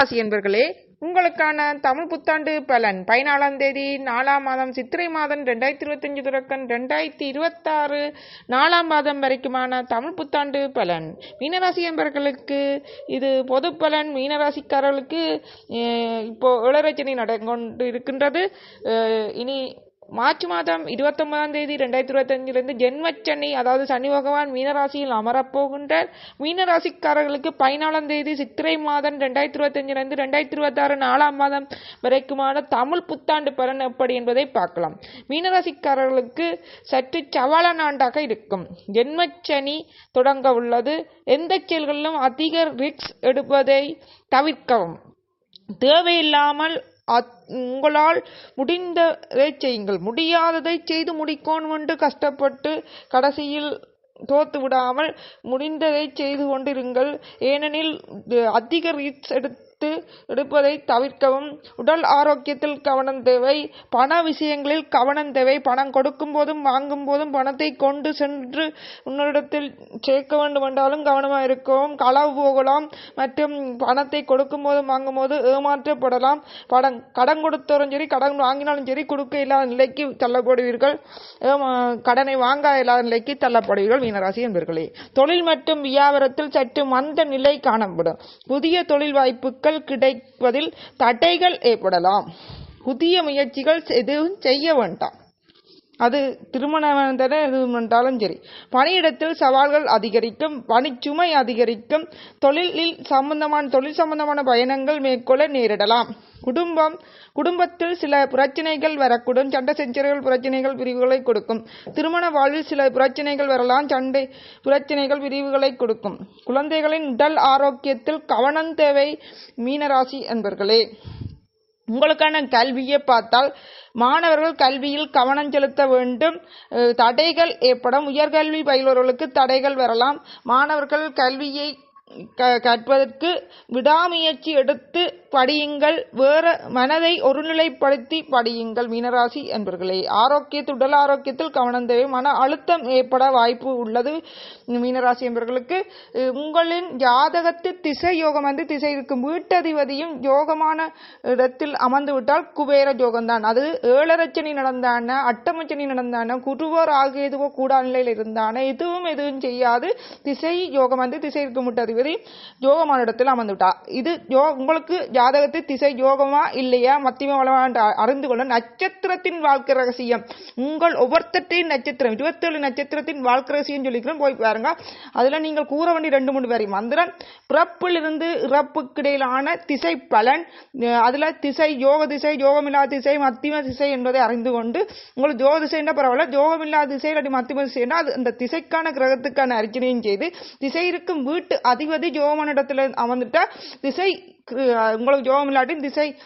ராசி என்பர்களே உங்களுக்கான தமிழ் புத்தாண்டு பலன். பதினாலாம் தேதி நாலாம் மாதம் சித்திரை மாதம் ரெண்டாயிரத்தி இருபத்தஞ்சு தொடக்கம் ரெண்டாயிரத்தி இருபத்தாறு நாலாம் மாதம் வரைக்குமான தமிழ் புத்தாண்டு பலன். மீனராசி என்பர்களுக்கு இது பொது பலன். மீனராசிக்காரர்களுக்கு இப்போ இளரச்சனை நடந்து இருக்கின்றது இனி மார்ச் மாதம் இருபத்தொன்பதாம் தேதி ரெண்டாயிரத்தி இருபத்தஞ்சிலிருந்து ஜென்மச்சனி அதாவது சனி பகவான் மீனராசியில் அமரப்போகின்றார். மீனராசிக்காரர்களுக்கு பதினாலாம் தேதி சித்திரை மாதம் ரெண்டாயிரத்தி இருபத்தஞ்சிலிருந்து ரெண்டாயிரத்தி இருபத்தாறு நாலாம் மாதம் வரைக்குமான தமிழ் புத்தாண்டு பலன் எப்படி என்பதை பார்க்கலாம். மீனராசிக்காரர்களுக்கு சற்று சவாலான ஆண்டாக இருக்கும். ஜென்மச்சனி தொடங்க உள்ளது. எந்த செயல்களிலும் அதிக ரிஸ்க் எடுப்பதை தவிர்க்கவும். தேவையில்லாமல் உங்களால் முடிந்ததை செய்யுங்கள். முடியாததை செய்து முடிக்கோன் என்று கஷ்டப்பட்டு கடைசியில் தோத்து விடாமல் முடிந்ததை செய்து கொண்டிருங்கள். ஏனெனில் அதிக ரிஸ்க் எடுத்து எடுப்பதை தவிர்க்கவும். உடல் ஆரோக்கியத்தில் கவனம் தேவை. பண விஷயங்களில் கவனம் தேவை. பணம் கொடுக்கும் போதும் வாங்கும் போதும் பணத்தை கொண்டு சென்று உன்னிடத்தில் சேர்க்க வேண்டும் என்றாலும் கவனமாக இருக்கவும். களவு போகலாம். மற்றும் பணத்தை கொடுக்கும் போதும் வாங்கும் போது ஏமாற்றப்படலாம். படம் கடன் கொடுத்தாலும் சரி கடன் வாங்கினாலும் சரி கொடுக்க இல்லாத நிலைக்கு தள்ளப்படுவீர்கள். கடனை வாங்க இல்லாத நிலைக்கு தள்ளப்படுவீர்கள் மீனராசி என்பர்களே. தொழில் மற்றும் வியாபாரத்தில் சற்று மந்த நிலை காணப்படும். புதிய தொழில் வாய்ப்புகள் கிடைப்பதில் தடைகள் ஏற்படலாம். புதிய முயற்சிகள் எதுவும் செய்ய வேண்டாம். அது திருமணம் என்றாலும் சரி. பணியிடத்தில் சவால்கள் அதிகரிக்கும் பணிச்சுமை அதிகரிக்கும் தொழிலில் சம்பந்தமான தொழில் சம்பந்தமான பயணங்கள் மேற்கொள்ள நேரிடலாம். குடும்பம் குடும்பத்தில் சில பிரச்சனைகள் வரக்கூடும் சண்டை செஞ்சர்கள் பிரச்சனைகள் பிரிவுகளை கொடுக்கும். திருமண வாழ்வில் சில பிரச்சனைகள் வரலாம் சண்டை பிரச்சனைகள் பிரிவுகளை கொடுக்கும். குழந்தைகளின் உடல் ஆரோக்கியத்தில் கவனம் தேவை மீனராசி என்பர்களே உங்களுக்கான கல்வியை பார்த்தால் மாணவர்கள் கல்வியில் கவனம் செலுத்த வேண்டும். தடைகள் ஏற்படும். உயர்கல்வி பயில்வர்களுக்கு தடைகள் வரலாம். மாணவர்கள் கல்வியை கற்பதற்கு விடாமுயற்சி எடுத்து படியுங்கள். வேற மனதை ஒருநிலைப்படுத்தி படியுங்கள் மீனராசி என்பர்களே. ஆரோக்கியத்தில் உடல் ஆரோக்கியத்தில் கவனம் தேவை. மன அழுத்தம் ஏற்பட வாய்ப்பு உள்ளது மீனராசி என்பவர்களுக்கு உங்களின் ஜாதகத்து திசை யோகம் வந்து திசை இருக்கும். வீட்டதிபதியும் யோகமான இடத்தில் அமர்ந்து விட்டால் குபேர யோகம்தான். அது ஏழரச்சனி நடந்தான அட்டமச்சனி நடந்தான குருவோர் ஆகியதுவோ கூடா நிலையில் இருந்தான எதுவும் எதுவும் செய்யாது. திசை யோகம் வந்து திசை இருக்கும் வீட்டதிபதி யோகமான இடத்தில் அமர்ந்து இது யோ உங்களுக்கு ஜாதகத்து திசை யோகமா இல்லையா மத்தியம வளமா என்று அறிந்து கொள்ள நட்சத்திரத்தின் வாழ்க்கை ரகசியம். உங்கள் ஒவ்வொருத்தையும் நட்சத்திரம் இருபத்தேழு நட்சத்திரத்தின் வாழ்க்கை ரகசியம் சொல்லிக்கிறோம் போய் பாருங்க. அதுல நீங்கள் கூற வேண்டிய ரெண்டு மூணு பேரையும் மந்திரம் பிறப்பிலிருந்து இறப்புக்கு இடையிலான திசை பலன் அதுல திசை யோக திசை யோகமில்லா திசை மத்தியம திசை என்பதை அறிந்து கொண்டு உங்களுக்கு யோக திசைன்னா பரவாயில்ல யோகமில்லா திசை இல்லாட்டி மத்தியம திசைன்னா அது அந்த திசைக்கான கிரகத்துக்கான அர்ச்சனையும் செய்து திசை இருக்கும் வீட்டு அதி யோகமான இடத்துல அமர்ந்துட்டா திசை உங்களுக்கு ஜோகம் இல்லாட்டி திசை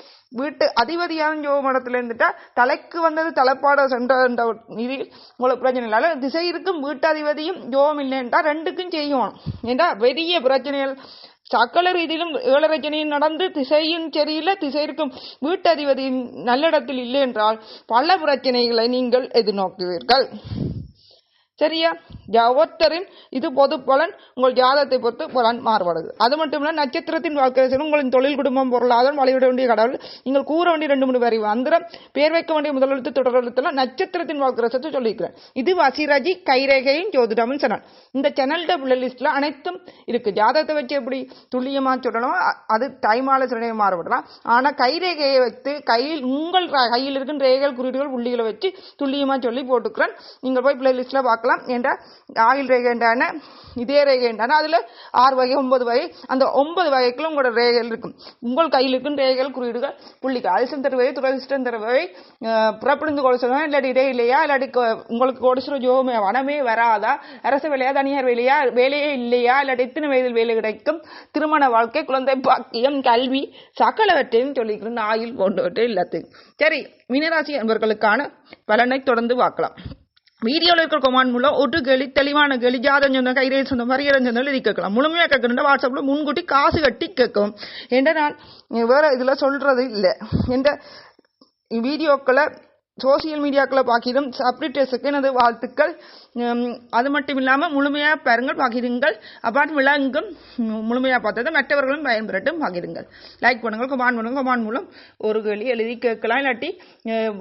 வீட்டு அதிபதியான யோகமடத்துல இருந்துட்டா தலைக்கு வந்தது தலைப்பாட சென்ற என்ற உங்களுக்கு பிரச்சனை இல்லை. அதில் திசை இருக்கும் வீட்டு அதிபதியும் யோகம் இல்லைன்றா ரெண்டுக்கும் செய்யணும். ஏண்டா? பெரிய பிரச்சனைகள். சக்கல ரீதியிலும் ஏழரச்சனையும் நடந்து திசையும் சரியில்லை திசை இருக்கும் வீட்டு அதிபதியின் நல்ல இடத்தில் இல்லை என்றால் பல பிரச்சனைகளை நீங்கள் எதிர்நோக்குவீர்கள். சரியா? ஜா- ஒவ்வொருத்தரின் இது பொது பலன் உங்கள் ஜாதகத்தை பொறுத்து பலன் மாறுபடுது. அது மட்டும் இல்லை நட்சத்திரத்தின் வாழ்க்கை ரசனம் உங்களின் தொழில் குடும்பம் பொருளாதாரம் வழிவிட வேண்டிய கடவுள் நீங்கள் கூற வேண்டிய ரெண்டு மூணு வரி வந்துடும் பேர் வைக்க வேண்டிய முதலெழுத்து தொடர் எழுத்துலாம் நட்சத்திரத்தின் வாழ்க்கை ரசத்தை சொல்லியிருக்கிறேன். இது வசிராஜி கைரேகையும் ஜோதிடமும் சேனல் இந்த சேனல்ட பிளேலிஸ்ட்ல அனைத்தும் இருக்கு. ஜாதகத்தை வச்சு எப்படி துல்லியமாக சொல்லணும் அது டைமால சில மாறுபடலாம். ஆனால் கைரேகையை வைத்து கையில் உங்கள் கையில் இருக்கும் ரேகைகள் குறியீடுகள் புள்ளிகளை வச்சு துல்லியமாக சொல்லி போட்டுக்கிறேன். நீங்கள் போய் பிளேலிஸ்ட்ல பார்க்கலாம். என்ற ஆயில் ரேகைண்டான இதே ரேகைண்டான அதுல ஆறு வகை ஒன்பது வகை அந்த ஒன்பது வகைக்குள்ள உங்களோட ரேகைகள் இருக்கும். உங்கள் கையில் இருக்கும் ரேகைகள் குறியீடுகள் புள்ளிகள். அதிர்ஷ்டம் தருவதை துரதிர்ஷ்டம் தருவதை புறப்படிந்து கொடுசலம் இல்லாட்டி இடே இல்லையா? இல்லாட்டி உங்களுக்கு கொடுசுற ஜோமே வனமே வராதா? அரசு வேலையா தனியார் வேலையா? வேலையே இல்லையா? இல்லாட்டி எத்தனை வயதில் வேலை கிடைக்கும்? திருமண வாழ்க்கை குழந்தை பாக்கியம் கல்வி சகலவற்றையும் சொல்லிக்கிறேன் ஆயில் போன்றவற்றை எல்லாத்தையும். சரி மீனராசி என்பவர்களுக்கான பலனை தொடர்ந்து பார்க்கலாம். வீடியோவில் இருக்கிற கொமாண்ட் மூலம் ஒரு கெளி தெளிவான கெளி ஜாதம் சொன்ன கைரேல் சொன்ன பரிகரம் சொன்ன எழுதி கேட்கலாம். முழுமையாக கேட்கணும்னா வாட்ஸ்அப்பில் முன்கூட்டி காசு கட்டி கேட்கும். என்ற நான் வேற இதில் சொல்றது இல்லை. என்ற வீடியோக்களை சோசியல் மீடியாக்களை பார்க்கிடும் சப்ரிட்டர்ஸுக்கு எனது வாழ்த்துக்கள். அது மட்டும் இல்லாமல் முழுமையாக பாருங்கள் பகிருங்கள் அப்பாட் விளங்கும் முழுமையாக பார்த்ததை மற்றவர்களும் பயன்பெறட்டும் பகிருங்கள் லைக் பண்ணுங்கள் கமெண்ட் பண்ணுங்கள் கமெண்ட் மூலம் ஒரு கேள்வி எழுதி கேட்கலாம். இல்லாட்டி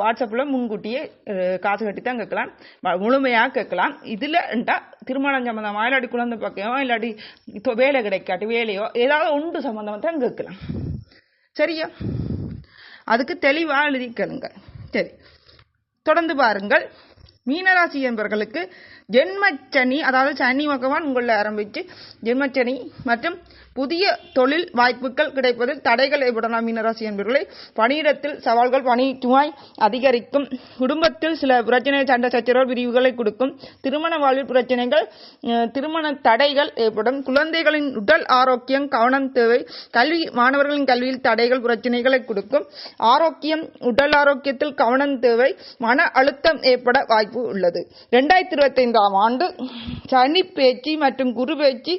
வாட்ஸ்அப்பில் முன்கூட்டியே காசு கட்டி தான் கேட்கலாம். முழுமையாக கேட்கலாம். இதில் திருமணம் சம்மந்தமாக இல்லாட்டி குழந்தை பக்கையோ இல்லாட்டி இப்போ வேலை கிடைக்காட்டி வேலையோ ஏதாவது ஒன்று சம்மந்தமாக தான் கேட்கலாம். சரியா? அதுக்கு தெளிவாக எழுதி சரி. தொடர்ந்து பாருங்கள். மீனராசி என்பவர்களுக்கு ஜென்மச்சனி அதாவது சனி பகவான் உங்களை ஆரம்பித்து ஜென்மச்சனி மற்றும் புதிய தொழில் வாய்ப்புகள் கிடைப்பதில் தடைகள் ஏற்படலாம் மீனராசி என்பவர்களை பணியிடத்தில் சவால்கள் பணி சுமாய் அதிகரிக்கும். குடும்பத்தில் சில பிரச்சனை சண்டை சச்சரவு பிரிவுகளை கொடுக்கும். திருமண வாழ்வில் பிரச்சனைகள் திருமண தடைகள் ஏற்படும். குழந்தைகளின் உடல் ஆரோக்கியம் கவனம் தேவை. கல்வி மாணவர்களின் கல்வியில் தடைகள் பிரச்சனைகளை கொடுக்கும். ஆரோக்கியம் உடல் ஆரோக்கியத்தில் கவனம் தேவை. மன அழுத்தம் ஏற்பட வாய்ப்பு உள்ளது. ரெண்டாயிரத்தி இருபத்தைந்தாம் ஆண்டு சனி பேச்சு மற்றும் குரு பேச்சு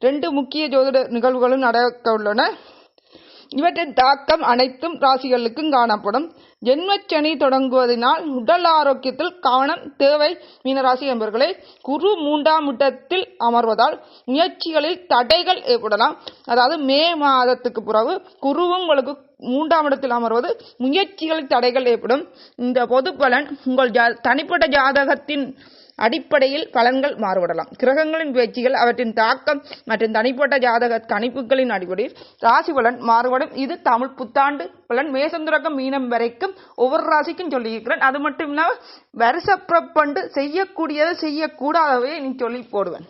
ரெண்டு முக்கிய ஜோதிட நிகழ்வுகளும் நடக்க உள்ளன இவற்றின் தாக்கம் அனைத்தும் ராசிகளுக்கும் காணப்படும். ஜென்மச்சனி தொடங்குவதனால் உடல் ஆரோக்கியத்தில் கவனம் தேவை மீனராசி என்பவர்களே குரு மூன்றாம் இடத்தில் அமர்வதால் முயற்சிகளில் தடைகள் ஏற்படலாம். அதாவது மே மாதத்துக்கு பிறகு குருவும் உங்களுக்கு மூன்றாம் இடத்தில் அமர்வது முயற்சிகளில் தடைகள் ஏற்படும். இந்த பொது பலன் உங்கள் ஜா தனிப்பட்ட ஜாதகத்தின் அடிப்படையில் பலன்கள் மாறுபடலாம். கிரகங்களின் பேச்சுகள் அவற்றின் தாக்கம் மற்றும் தனிப்பட்ட ஜாதக கணிப்புகளின் அடிப்படையில் ராசி பலன் மாறுபடும். இது தமிழ் புத்தாண்டு பலன். மேசம் மீனம் வரைக்கும் ஒவ்வொரு ராசிக்கும் சொல்லியிருக்கிறேன். அது மட்டும் இல்லாமல் வருஷ செய்யக்கூடியதை செய்யக்கூடாதவையே நீ சொல்லி போடுவேன்.